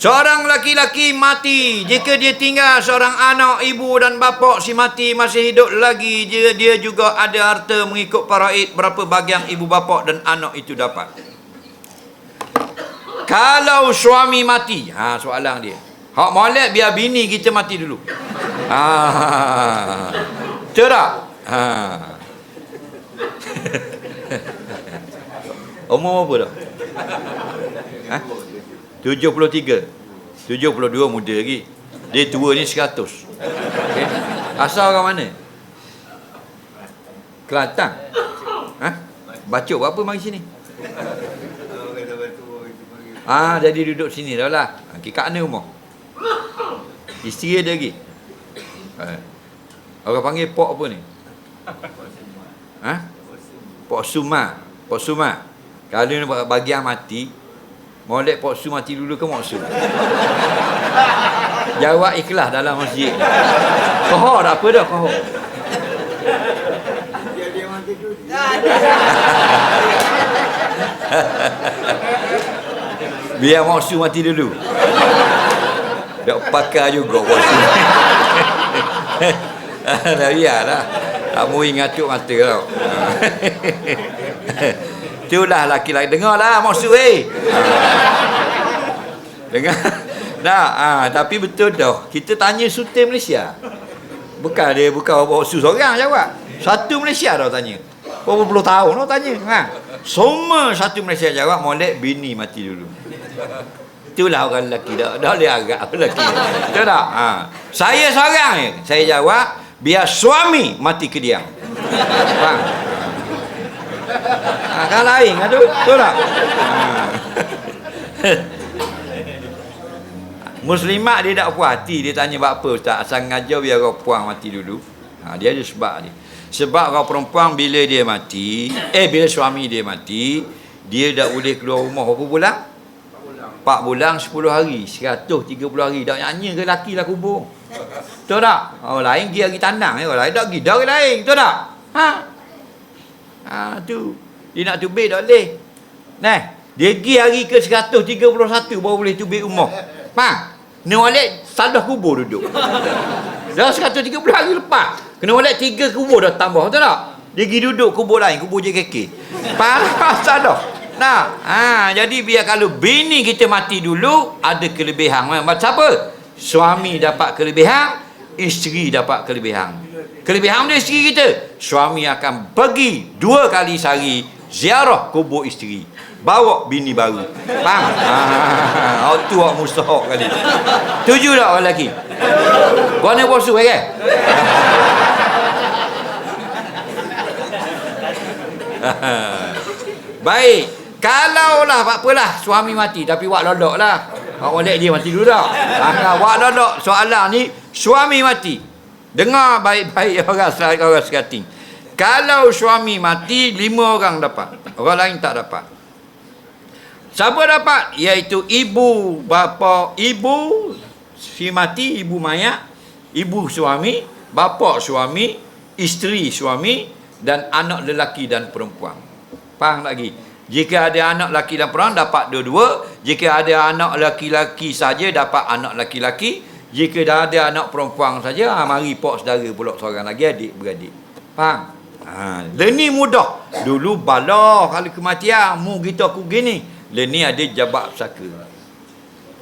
Seorang laki-laki mati jika dia tinggal seorang anak, ibu dan bapa si mati masih hidup lagi dia, dia juga ada harta mengikut paraid berapa bahagian ibu bapa dan anak itu dapat. Kalau suami mati, ha soalan dia. Hak molek biar bini kita mati dulu. Ha. Tak? Ha. Umur apa dah? Ha? 73 72 muda lagi Dia tua ni 100 okay. Asal orang mana? Kelantan ha? Bacuk berapa mari sini? Ah, jadi duduk sini dah lah Kikak mana rumah? Isteri ada lagi? Ha? Orang panggil pok apa ni? Ha? Pok Suma Pok Suma Kalau ni bagian mati Molek Pok Su mati dulu ke Mok Su? Jawab ikhlas dalam masjid. Kohor apa dah kohor? Biar Mok Su mati dulu. Tak pakai juga Mok Su. Dah biarlah. Tak mau ingat mata tau. Itulah laki-laki. Dengarlah maksud eh. Dengar. Nah, ah, tapi betul dah. Kita tanya Sultan Malaysia. Bukan dia bukan bawa su seorang jawab. Satu Malaysia dah tanya. Berapa puluh tahun dah tanya. Ha. Semua satu Malaysia jawab molek bini mati dulu. Itulah orang lelaki dah. Dah boleh agak lelaki. Betul tak? Ha. Saya seorang je. Saya jawab biar suami mati ke diam. Faham? Ha, kan lain tu? Betul tak? Ha. Muslimat dia tak puas hati Dia tanya buat apa Ustaz Asal ngajar biar orang puang mati dulu ha, Dia ada sebab dia Sebab orang perempuan bila dia mati Eh bila suami dia mati Dia dah boleh keluar rumah berapa bulan? 4 bulan 10 hari 130 hari Tak nyanyi ke laki lah kubur Betul tak? Orang lain pergi hari tanang Orang lain tak pergi Dari lain Betul tak? Ha? Ha tu. Dia nak tubik tak boleh. Nah, dia pergi hari ke 131 baru boleh tubik rumah. Faham? Kena balik sadah kubur duduk. Dah 130 hari lepas. Kena balik tiga kubur dah tambah. Betul tak? Dia pergi duduk kubur lain, kubur JKK. Faham? sadah. Nah, ha, jadi biar kalau bini kita mati dulu, ada kelebihan. Macam apa? Suami dapat kelebihan, isteri dapat kelebihan. Kelebihan dia isteri kita. Suami akan pergi dua kali sehari ziarah kubur isteri. Bawa bini baru. Faham? Ah, ha, tu awak mustahak kali. Tujuh tak orang lelaki? Kau ni bosu kan? Baik. Kalau lah apa apalah suami mati tapi wak lodok lah. Boleh dia mati dulu dah. Ha, wak lodok soalan ni suami mati. Dengar baik-baik orang orang sekating. Kalau suami mati, lima orang dapat. Orang lain tak dapat. Siapa dapat? Iaitu ibu, bapa, ibu si mati, ibu mayat, ibu suami, bapa suami, isteri suami dan anak lelaki dan perempuan. Faham lagi? Jika ada anak lelaki dan perempuan dapat dua-dua, jika ada anak lelaki-lelaki saja dapat anak lelaki-lelaki, jika dah ada anak perempuan saja, ha, mari pok saudara pula seorang lagi adik beradik. Faham? Ha, ni mudah. Dulu bala kalau kematian, mu kita aku gini. ni ada jabat pesaka.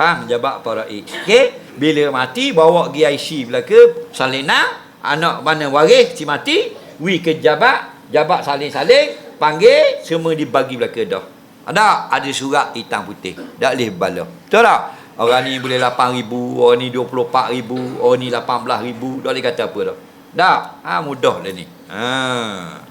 Faham? Jabat paraik. Okey? Bila mati, bawa pergi IC belaka, salina, anak mana waris, si mati, wi ke jabat, jabat saling-saling, panggil, semua dibagi belaka dah. Ada? Ada surat hitam putih. Tak boleh bala. Betul tak? Orang ni boleh 8 ribu, orang ni 24 ribu, orang ni 18 ribu. Boleh kata apa dah. Tak? Ha, mudah lah ni. Ha.